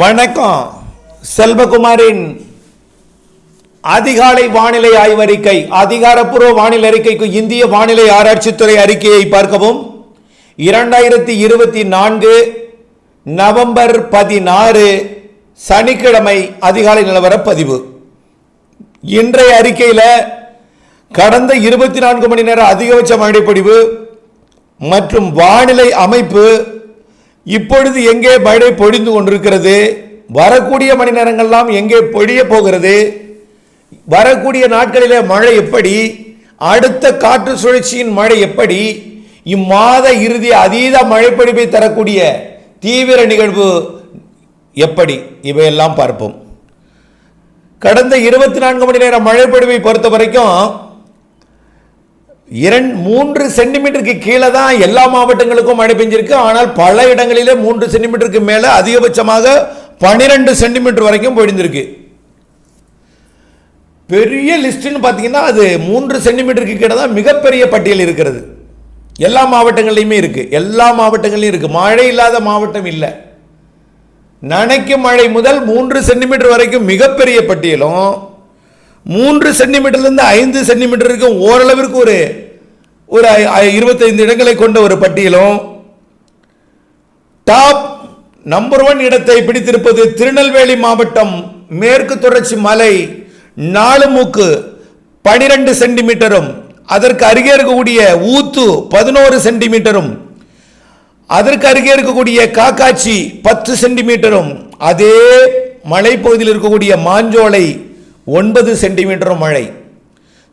வணக்கம். செல்வகுமாரின் அதிகாலை வானிலை ஆய்வறிக்கை அதிகாரப்பூர்வ வானிலை அறிக்கைக்கு இந்திய வானிலை ஆராய்ச்சித்துறை அறிக்கையை பார்க்கவும். இரண்டாயிரத்தி இருபத்தி நான்கு நவம்பர் பதினாறு சனிக்கிழமை அதிகாலை நிலவர பதிவு இன்றைய அறிக்கையில் கடந்த இருபத்தி நான்கு மணி நேர அதிகபட்ச மழைப்பொடிவு மற்றும் வானிலை அமைப்பு இப்பொழுது எங்கே மழை பொழிந்து கொண்டிருக்கிறது? வரக்கூடிய மணி நேரங்கள்லாம் எங்கே பொழிய போகிறது? வரக்கூடிய நாட்களிலே மழை எப்படி? அடுத்த காற்று சுழற்சியின் மழை எப்படி? இம்மாத இறுதி அதீத மழைப்பொழிவை தரக்கூடிய தீவிர நிகழ்வு எப்படி? இவையெல்லாம் பார்ப்போம். கடந்த இருபத்தி நான்கு மணி நேரம் மழைப்பொழிவை பொறுத்த வரைக்கும் இரண்டு மூன்று சென்டிமீட்டருக்கு கீழே தான் எல்லா மாவட்டங்களுக்கும் மழை பெஞ்சிருக்கு. ஆனால் பல இடங்களிலே மூன்று சென்டிமீட்டருக்கு மேலே அதிகபட்சமாக பனிரெண்டு சென்டிமீட்டர் வரைக்கும் போயிருந்திருக்கு பெரிய லிஸ்ட்னு பார்த்தீங்கன்னா அது மூன்று சென்டிமீட்டருக்கு கீழே தான் மிகப்பெரிய பட்டியல் இருக்கிறது. எல்லா மாவட்டங்கள்லையுமே இருக்கு. எல்லா மாவட்டங்கள்லையும் இருக்கு. மழை இல்லாத மாவட்டம் இல்லை. நனைக்கும் மழை முதல் மூன்று சென்டிமீட்டர் வரைக்கும் மிகப்பெரிய பட்டியலும் மூன்று சென்டிமீட்டர்லேருந்து ஐந்து சென்டிமீட்டருக்கும் ஓரளவிற்கு ஒரு ஒரு ஐ- இருபத்தைந்து இடங்களை கொண்ட ஒரு பட்டியலும் டாப் நம்பர் ஒன் இடத்தை பிடித்திருப்பது திருநெல்வேலி மாவட்டம் மேற்கு தொடர்ச்சி மலை நாலு மூக்கு பனிரெண்டு சென்டிமீட்டரும் அதற்கு அருகே இருக்கக்கூடிய ஊத்து பதினோரு சென்டிமீட்டரும் அதற்கு அருகே இருக்கக்கூடிய காக்காச்சி பத்து சென்டிமீட்டரும் அதே மலைப்பகுதியில் இருக்கக்கூடிய மாஞ்சோலை ஒன்பது சென்டிமீட்டர் மழை.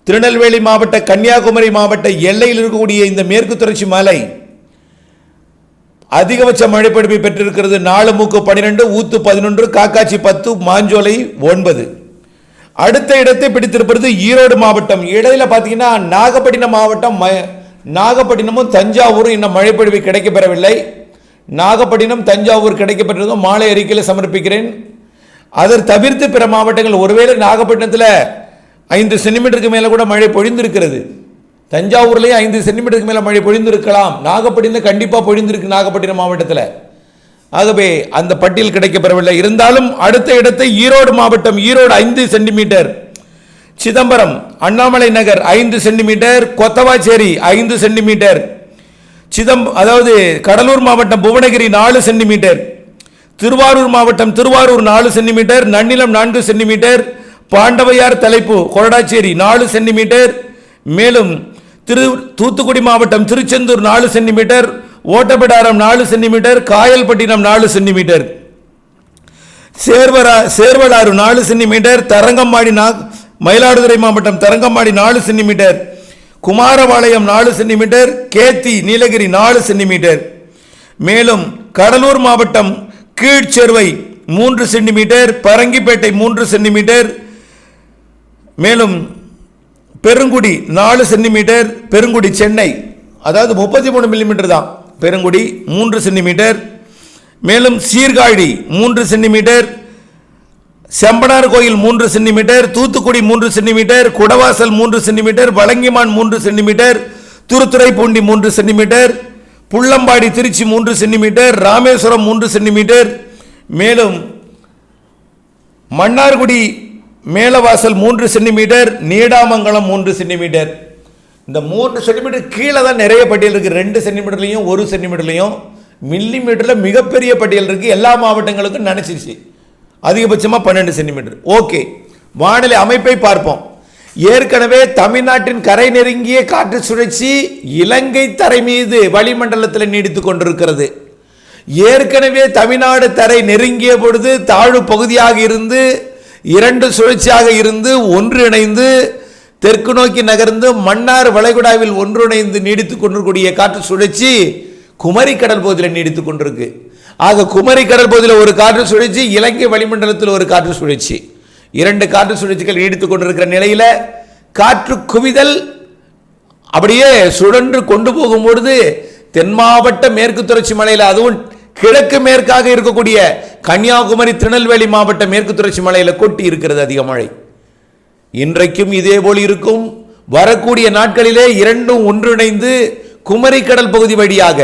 திருநெல்வேலி மாவட்ட கன்னியாகுமரி மாவட்ட எல்லையில் இருக்கக்கூடிய இந்த மேற்கு தொடர்ச்சி மலை அதிகபட்ச மழைப்பிடிப்பை பெற்றிருக்கிறது. நாலு மூக்கு பன்னிரெண்டு ஊத்து பதினொன்று காக்காச்சி பத்து மாஞ்சோலை ஒன்பது. அடுத்த இடத்தை பிடித்திருப்பது ஈரோடு மாவட்டம். இடையில பார்த்தீங்கன்னா நாகப்பட்டினம் மாவட்டம் ம- நாகப்பட்டினமும் தஞ்சாவூரும் இன்னும் மழைப்பொழிவு கிடைக்கப்பெறவில்லை. நாகப்பட்டினம் தஞ்சாவூர் கிடைக்கப்பெற்றதும் மாலை அறிக்கையில் சமர்ப்பிக்கிறேன். அதை தவிர்த்து பிற மாவட்டங்கள் ஒருவேளை நாகப்பட்டினத்தில் ஐந்து சென்டிமீட்டருக்கு மேலே கூட மழை பொழிந்திருக்கிறது. தஞ்சாவூர்லேயும் ஐந்து சென்டிமீட்டருக்கு மேலே மழை பொழிந்திருக்கலாம். நாகப்பட்டினம் கண்டிப்பாக பொழிந்திருக்கு நாகப்பட்டினம் மாவட்டத்தில். ஆகவே அந்த பட்டியல் கிடைக்கப்பெறவில்லை இருந்தாலும் அடுத்த இடத்தை ஈரோடு மாவட்டம் ஈரோடு ஐந்து சென்டிமீட்டர். சிதம்பரம் அண்ணாமலை நகர் ஐந்து சென்டிமீட்டர். கொத்தவாச்சேரி ஐந்து சென்டிமீட்டர். சிதம் அதாவது கடலூர் மாவட்டம் புவனகிரி நாலு சென்டிமீட்டர். திருவாரூர் மாவட்டம் திருவாரூர் நாலு சென்டிமீட்டர் நன்னிலம் நான்கு சென்டிமீட்டர் பாண்டவையார் தலைப்பு கொரடாச்சேரி நாலு சென்டிமீட்டர் மேலும் திரு தூத்துக்குடி மாவட்டம் திருச்செந்தூர் நாலு சென்டிமீட்டர் ஓட்டப்பிடாரம் நாலு சென்டிமீட்டர் காயல்பட்டினம் நாலு சென்டிமீட்டர். சேர்வரா சேர்வலாறு நாலு சென்டிமீட்டர் தரங்கம்பாடி நா மயிலாடுதுறை மாவட்டம் தரங்கம்பாடி நாலு சென்டிமீட்டர் குமாரபாளையம் நாலு சென்டிமீட்டர் கேத்தி நீலகிரி நாலு சென்டிமீட்டர். மேலும் கடலூர் மாவட்டம் கீழ்ச்செருவை மூன்று சென்டிமீட்டர் பரங்கிப்பேட்டை மூன்று சென்டிமீட்டர் மேலும் பெருங்குடி நாலு சென்டிமீட்டர் பெருங்குடி சென்னை அதாவது முப்பத்தி மூணு மில்லிமீட்டர் தான். பெருங்குடி மூன்று சென்டிமீட்டர் மேலும் சீர்காழி மூன்று சென்டிமீட்டர் செம்பனார் கோயில் மூன்று சென்டிமீட்டர் தூத்துக்குடி மூன்று சென்டிமீட்டர் குடவாசல் மூன்று சென்டிமீட்டர் வழங்கிமான் மூன்று சென்டிமீட்டர் துருத்துறைப்பூண்டி மூன்று சென்டிமீட்டர் புள்ளம்பாடி திருச்சி மூன்று சென்டிமீட்டர் ராமேஸ்வரம் மூன்று சென்டிமீட்டர் மேலும் மன்னார்குடி மேலவாசல் மூன்று சென்டிமீட்டர் நீடாமங்கலம் மூன்று சென்டிமீட்டர். இந்த மூன்று சென்டிமீட்டர் கீழே தான் நிறைய பட்டியல் இருக்குது ரெண்டு சென்டிமீட்டர்லையும் ஒரு சென்டிமீட்டர்லையும் மில்லி மீட்டரில் மிகப்பெரிய பட்டியல் இருக்குது எல்லா மாவட்டங்களுக்கும் நினச்சிருச்சு. அதிகபட்சமாக பன்னெண்டு சென்டிமீட்டர். ஓகே. வானிலை அமைப்பை பார்ப்போம். ஏற்கனவே தமிழ்நாட்டின் கரை நெருங்கிய காற்று சுழற்சி இலங்கை தரை மீது வளிமண்டலத்தில் நீடித்துக் கொண்டிருக்கிறது. ஏற்கனவே தமிழ்நாடு தரை நெருங்கிய பொழுது தாழ்வு பகுதியாக இருந்து இரண்டு சுழற்சியாக இருந்து ஒன்றிணைந்து தெற்கு நோக்கி நகர்ந்து மன்னார் வளைகுடாவில் ஒன்றிணைந்து நீடித்துக் கொண்டிருக்கூடிய காற்று சுழற்சி குமரி கடல் பகுதியில் நீடித்துக் கொண்டிருக்கு. ஆக குமரி கடல் பகுதியில் ஒரு காற்று சுழற்சி இலங்கை வளிமண்டலத்தில் ஒரு காற்று சுழற்சி. இரண்டு காற்று சுழற்சிகள் நீடித்துக் கொண்டிருக்கிற நிலையில் காற்று குவிதல் அப்படியே சுழன்று கொண்டு போகும்பொழுது தென் மாவட்ட மேற்கு தொடர்ச்சி மலையில் அதுவும் கிழக்கு மேற்காக இருக்கக்கூடிய கன்னியாகுமரி திருநெல்வேலி மாவட்ட மேற்கு தொடர்ச்சி மலையில் கொட்டி இருக்கிறது அதிக மழை. இன்றைக்கும் இதே போல் இருக்கும். வரக்கூடிய நாட்களிலே இரண்டும் ஒன்றிணைந்து குமரி கடல் பகுதி வழியாக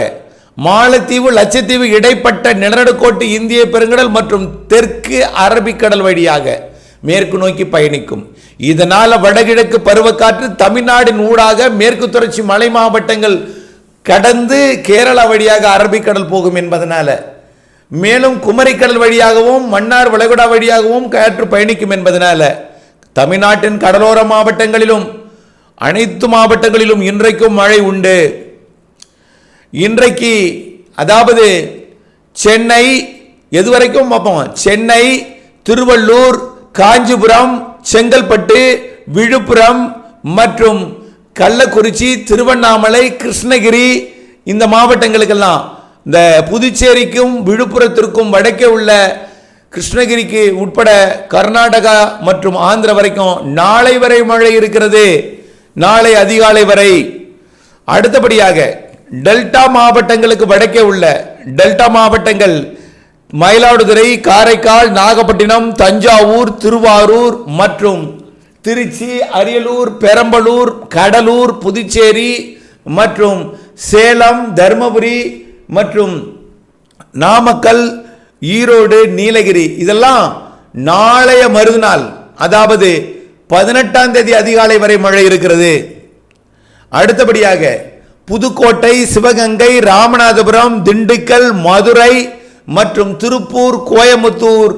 மாலத்தீவு லட்சத்தீவு இடைப்பட்ட நிலநடுக்கோட்டு இந்திய பெருங்கடல் மற்றும் தெற்கு அரபிக்கடல் வழியாக மேற்கு நோக்கி பயணிக்கும். இதனால் வடகிழக்கு பருவக்காற்று தமிழ்நாடின் ஊடாக மேற்கு தொடர்ச்சி மலை மாவட்டங்கள் கடந்து கேரளா வழியாக அரபிக்கடல் போகும் என்பதனால். மேலும் குமரிக்கடல் வழியாகவும் மன்னார் வளைகுடா வழியாகவும் காற்று பயணிக்கும் என்பதனால் தமிழ்நாட்டின் கடலோர மாவட்டங்களிலும் அனைத்து மாவட்டங்களிலும் இன்றைக்கும் மழை உண்டு. இன்றைக்கு அதாவது சென்னை எது வரைக்கும் பார்ப்போம். சென்னை திருவள்ளூர் காஞ்சிபுரம் செங்கல்பட்டு விழுப்புரம் மற்றும் கள்ளக்குறிச்சி திருவண்ணாமலை கிருஷ்ணகிரி இந்த மாவட்டங்களுக்கெல்லாம் இந்த புதுச்சேரிக்கும் விழுப்புரத்திற்கும் வடக்கே உள்ள கிருஷ்ணகிரிக்கு உட்பட கர்நாடகா மற்றும் ஆந்திரா வரைக்கும் நாளை வரை மழை இருக்கிறது. நாளை அதிகாலை வரை. அடுத்தபடியாக டெல்டா மாவட்டங்களுக்கு வடக்கே உள்ள டெல்டா மாவட்டங்கள் மயிலாடுதுறை காரைக்கால் நாகப்பட்டினம் தஞ்சாவூர் திருவாரூர் மற்றும் திருச்சி அரியலூர் பெரம்பலூர் கடலூர் புதுச்சேரி மற்றும் சேலம் தருமபுரி மற்றும் நாமக்கல் ஈரோடு நீலகிரி. இதெல்லாம் நாளைய மறுநாள் அதாவது பதினெட்டாம் தேதி அதிகாலை வரை மழை இருக்கிறது. அடுத்தபடியாக புதுக்கோட்டை சிவகங்கை ராமநாதபுரம் திண்டுக்கல் மதுரை மற்றும் திருப்பூர் கோயமுத்தூர்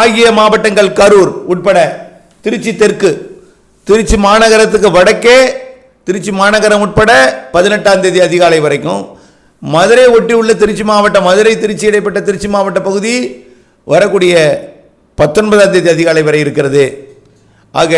ஆகிய மாவட்டங்கள் கரூர் உட்பட திருச்சி தெற்கு திருச்சி மாநகரத்துக்கு வடக்கே திருச்சி மாநகரம் உட்பட பதினெட்டாம் தேதி அதிகாலை வரைக்கும் மதுரை ஒட்டி உள்ள திருச்சி மாவட்டம் மதுரை திருச்சி இடைப்பட்ட திருச்சி மாவட்ட பகுதி வரக்கூடிய பத்தொன்பதாம் தேதி அதிகாலை வரை இருக்கிறது. ஆக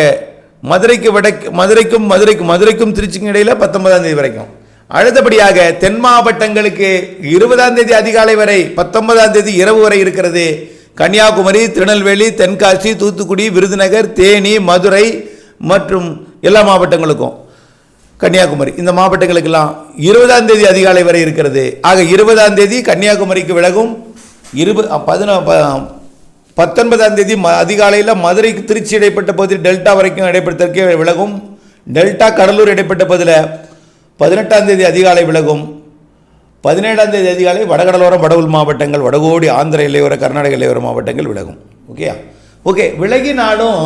மதுரைக்கு வடக்கு மதுரைக்கும் மதுரைக்கும் மதுரைக்கும் திருச்சிக்கும் இடையில் பத்தொன்பதாம் தேதி வரைக்கும். அடுத்தபடியாக தென் மாவட்டங்களுக்கு இருபதாம் தேதி அதிகாலை வரை பத்தொன்பதாம் தேதி இரவு வரை இருக்கிறது. கன்னியாகுமரி திருநெல்வேலி தென்காசி தூத்துக்குடி விருதுநகர் தேனி மதுரை மற்றும் எல்லா மாவட்டங்களுக்கும். கன்னியாகுமரி. இந்த மாவட்டங்களுக்கெல்லாம் இருபதாம் தேதி அதிகாலை வரை இருக்கிறது. ஆக இருபதாம் தேதி கன்னியாகுமரிக்கு விலகும். இருபது பதின ப- பத்தொன்பதாம் தேதி ம அதிகாலையில் மதுரைக்கு திருச்சி இடைப்பட்ட பகுதி டெல்டா வரைக்கும் இடைப்பட்டதற்கே விலகும். டெல்டா கடலூர் இடைப்பட்ட பகுதியில் பதினெட்டாம் தேதி அதிகாலை விலகும். பதினேழாம் தேதி அதிகாலை வடகடலோரம் வடவுள் மாவட்டங்கள் வடகோடி ஆந்திர எல்லையோர கர்நாடக எல்லையோர மாவட்டங்கள் விலகும். ஓகே ஓகே விலகினாலும்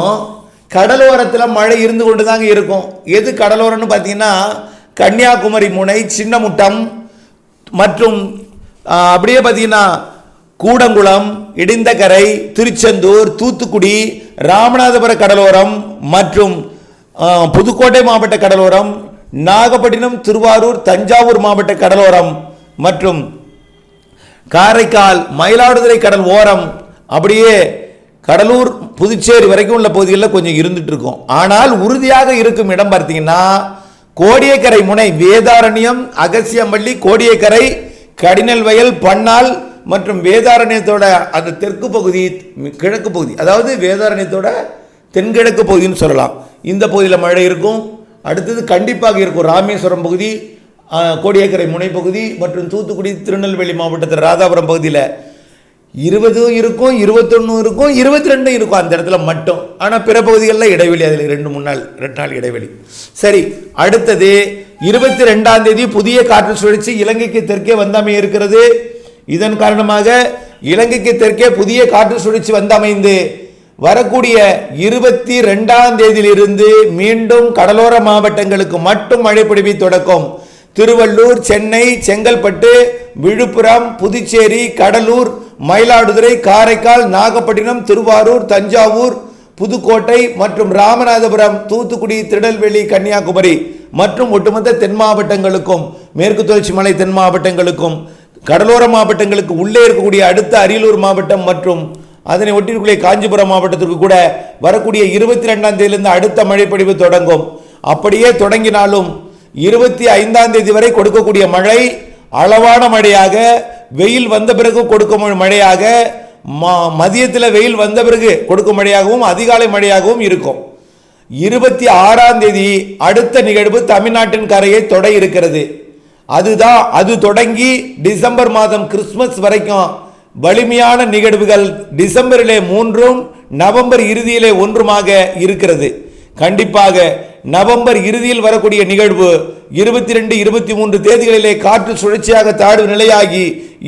கடலோரத்தில் மழை இருந்து கொண்டு தாங்க இருக்கும். எது கடலோரம்னு பார்த்தீங்கன்னா கன்னியாகுமரி முனை சின்னமுட்டம் மற்றும் அப்படியே பார்த்தீங்கன்னா கூடங்குளம் இடிந்தகரை திருச்செந்தூர் தூத்துக்குடி ராமநாதபுர கடலோரம் மற்றும் புதுக்கோட்டை மாவட்ட கடலோரம் நாகப்பட்டினம் திருவாரூர் தஞ்சாவூர் மாவட்ட கடலோரம் மற்றும் காரைக்கால் மயிலாடுதுறை கடல் ஓரம் அப்படியே கடலூர் புதுச்சேரி வரைக்கும் உள்ள பகுதிகளில் கொஞ்சம் இருந்துட்டு இருக்கும். ஆனால் உறுதியாக இருக்கும் இடம் பார்த்தீங்கன்னா கோடியக்கரை முனை வேதாரண்யம் அகசியம்பள்ளி கோடியக்கரை கடினல் வயல் பன்னால் மற்றும் வேதாரண்யத்தோட அந்த தெற்கு பகுதி கிழக்கு பகுதி அதாவது வேதாரண்யத்தோட தென்கிழக்கு பகுதின்னு சொல்லலாம். இந்த பகுதியில் மழை இருக்கும். அடுத்தது கண்டிப்பாக இருக்கும் ராமேஸ்வரம் பகுதி கோடியக்கரை முனைப்பகுதி மற்றும் தூத்துக்குடி திருநெல்வேலி மாவட்டத்தில் ராதாபுரம் பகுதியில் இருபதும் இருக்கும் இருபத்தொன்னு இருக்கும் இருபத்தி ரெண்டும் இருக்கும் அந்த இடத்துல மட்டும். ஆனால் பிற பகுதிகளில் இடைவெளி அதில் ரெண்டு மூணு நாள் ரெண்டு நாள் இடைவெளி. சரி அடுத்தது இருபத்தி ரெண்டாம் தேதி புதிய காற்று சுழற்சி இலங்கைக்கு தெற்கே வந்தமை இருக்கிறது. இதன் காரணமாக இலங்கைக்கு தெற்கே புதிய காற்று சுழற்சி வந்தமைந்து வரக்கூடிய இருபத்தி ரெண்டாம் தேதியிலிருந்து மீண்டும் கடலோர மாவட்டங்களுக்கு மட்டும் மழை பொழிவை தொடக்கும். திருவள்ளூர் சென்னை செங்கல்பட்டு விழுப்புரம் புதுச்சேரி கடலூர் மயிலாடுதுறை காரைக்கால் நாகப்பட்டினம் திருவாரூர் தஞ்சாவூர் புதுக்கோட்டை மற்றும் ராமநாதபுரம் தூத்துக்குடி திருநெல்வேலி கன்னியாகுமரி மற்றும் ஒட்டுமொத்த தென் மாவட்டங்களுக்கும் மேற்கு தொடர்ச்சி மலை தென் மாவட்டங்களுக்கும் கடலோர மாவட்டங்களுக்கு உள்ளே இருக்கக்கூடிய அடுத்த அரியலூர் மாவட்டம் மற்றும் அதனை ஒட்டிற்குள்ளே காஞ்சிபுரம் மாவட்டத்திற்கு கூட வரக்கூடிய இருபத்தி ரெண்டாம் தேதியிலிருந்து அடுத்த மழைப்பொழிவு தொடங்கும். அப்படியே தொடங்கினாலும் இருபத்தி ஐந்தாம் தேதி வரை கொடுக்கக்கூடிய மழை அளவான மழையாக வெயில் வந்த பிறகு கொடுக்கும் மழையாக ம- மதியத்தில் வெயில் வந்த பிறகு கொடுக்கும் மழையாகவும் அதிகாலை மழையாகவும் இருக்கும். இருபத்தி ஆறாம் தேதி அடுத்த நிகழ்வு தமிழ்நாட்டின் கரையை தொட இருக்கிறது. அதுதான் அது தொடங்கி டிசம்பர் மாதம் கிறிஸ்மஸ் வரைக்கும் வலிமையான நிகழ்வுகள் டிசம்பரிலே மூன்றும் நவம்பர் இறுதியிலே ஒன்றுமாக இருக்கிறது. கண்டிப்பாக நவம்பர் இறுதியில் வரக்கூடிய நிகழ்வு இருபத்தி ரெண்டு இருபத்தி மூன்று தேதிகளிலே காற்று சுழற்சியாக தாழ்வு நிலையாகி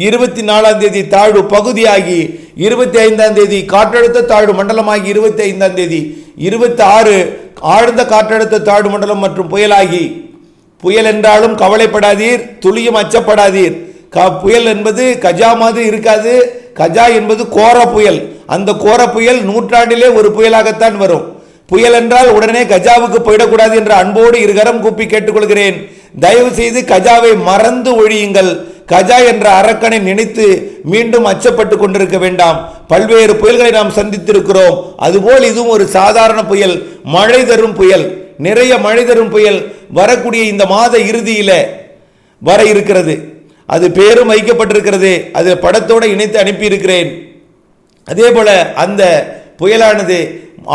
இருபத்தி நாலாம் தேதி தாழ்வு பகுதியாகி இருபத்தி ஐந்தாம் தேதி காற்றழுத்த தாழ்வு மண்டலமாகி இருபத்தி ஐந்தாம் தேதி இருபத்தி ஆறு ஆழ்ந்த காற்றழுத்த தாழ்வு மண்டலம் மற்றும் புயலாகி. புயல் என்றாலும் கவலைப்படாதீர் துளியும் அச்சப்படாதீர். க புயல் என்பது கஜா மாதிரி இருக்காது. கஜா என்பது கோர புயல். அந்த கோர புயல் நூற்றாண்டிலே ஒரு புயலாகத்தான் வரும். புயல் என்றால் உடனே கஜாவுக்கு போயிடக்கூடாது என்ற அன்போடு இருகரம் கூப்பி கேட்டுக்கொள்கிறேன். தயவு செய்து கஜாவை மறந்து ஒழியுங்கள். கஜா என்ற அரக்கனை நினைத்து மீண்டும் அச்சப்பட்டு கொண்டிருக்க வேண்டாம். பல்வேறு புயல்களை நாம் சந்தித்திருக்கிறோம். அதுபோல் இதுவும் ஒரு சாதாரண புயல். மழை தரும் புயல். நிறைய மழை தரும் புயல் வரக்கூடிய இந்த மாத இறுதியில் வர இருக்கிறது. அது பேரும் வைக்கப்பட்டிருக்கிறது அது படத்தோடு இணைத்து அனுப்பியிருக்கிறேன். அதே போல் அந்த புயலானது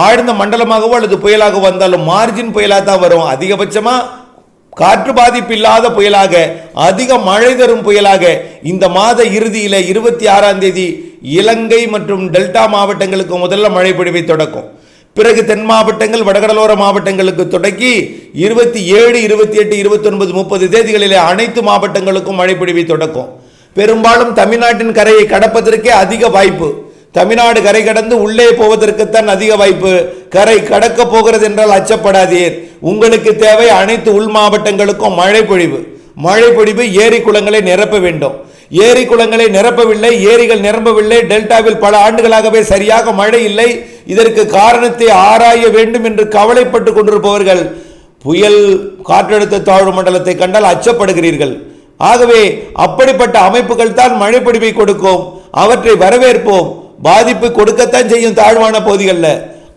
ஆழ்ந்த மண்டலமாகவோ அல்லது புயலாக வந்தாலும் மார்ஜின் புயலாக தான் வரும். அதிகபட்சமாக காற்று பாதிப்பு இல்லாத புயலாக அதிக மழை தரும் புயலாக இந்த மாத இறுதியில் இருபத்தி ஆறாம் தேதி இலங்கை மற்றும் டெல்டா மாவட்டங்களுக்கு முதல்ல மழை பொழிவை தொடக்கும். பிறகு தென் மாவட்டங்கள் வடகடலோர மாவட்டங்களுக்கு தொடக்கி இருபத்தி ஏழு இருபத்தி எட்டு இருபத்தி ஒன்பது முப்பது தேதிகளிலே அனைத்து மாவட்டங்களுக்கும் மழை பொழிவை தொடக்கும். பெரும்பாலும் தமிழ்நாட்டின் கரையை கடப்பதற்கே அதிக வாய்ப்பு. தமிழ்நாடு கரை கடந்து உள்ளே போவதற்குத்தான் அதிக வாய்ப்பு. கரை கடக்க போகிறது என்றால் அச்சப்படாதீர். உங்களுக்கு தேவை அனைத்து உள் மாவட்டங்களுக்கும் மழை பொழிவு. மழை பொழிவு ஏரி குளங்களை நிரப்ப வேண்டும். ஏரி குளங்களை நிரப்பவில்லை ஏரிகள் நிரம்பவில்லை டெல்டாவில் பல ஆண்டுகளாகவே சரியாக மழை இல்லை. இதற்கு காரணத்தை ஆராய வேண்டும் என்று கவலைப்பட்டு கொண்டிருப்பவர்கள் புயல் காற்றழுத்த தாழ்வு மண்டலத்தை கண்டால் அச்சப்படுகிறீர்கள். ஆகவே அப்படிப்பட்ட அமைப்புகள் தான் மழை கொடுக்கும். அவற்றை வரவேற்போம். பாதிப்பு கொடுக்கத்தான் செய்யும் தாழ்வான பகுதிகளில்.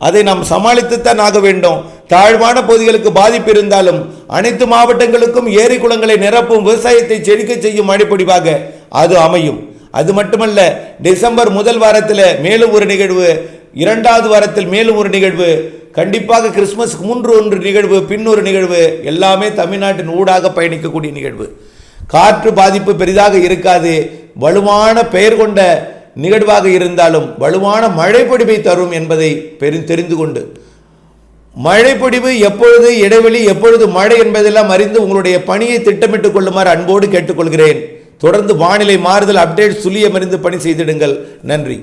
அதை நாம் சமாளித்துத்தான் ஆக வேண்டும். தாழ்வான பகுதிகளுக்கு பாதிப்பு இருந்தாலும் அனைத்து மாவட்டங்களுக்கும் ஏரி குளங்களை நிரப்பும் விவசாயத்தை செழிக்க செய்யும் மழைப்பொடிவாக அது அமையும். அது மட்டுமல்ல டிசம்பர் முதல் வாரத்தில் மேலும் ஒரு நிகழ்வு இரண்டாவது வாரத்தில் மேலும் ஒரு நிகழ்வு கண்டிப்பாக கிறிஸ்மஸ்க்கு மூன்று ஒன்று நிகழ்வு பின்னொரு நிகழ்வு எல்லாமே தமிழ்நாட்டின் ஊடாக பயணிக்கக்கூடிய நிகழ்வு. காற்று பாதிப்பு பெரிதாக இருக்காது வலுவான பெயர் கொண்ட நிகழ்வாக இருந்தாலும் வலுவான மழைப்பொடிவை தரும் என்பதை பெரு தெரிந்து கொண்டு. மழைப்பொடிவு எப்பொழுது இடைவெளி எப்பொழுது மழை என்பதெல்லாம் அறிந்து உங்களுடைய பணியை திட்டமிட்டுக் கொள்ளுமாறு அன்போடு கேட்டுக்கொள்கிறேன். தொடர்ந்து வானிலை மாறுதல் அப்டேட் சுழியமறிந்து பணி செய்திடுங்கள். நன்றி.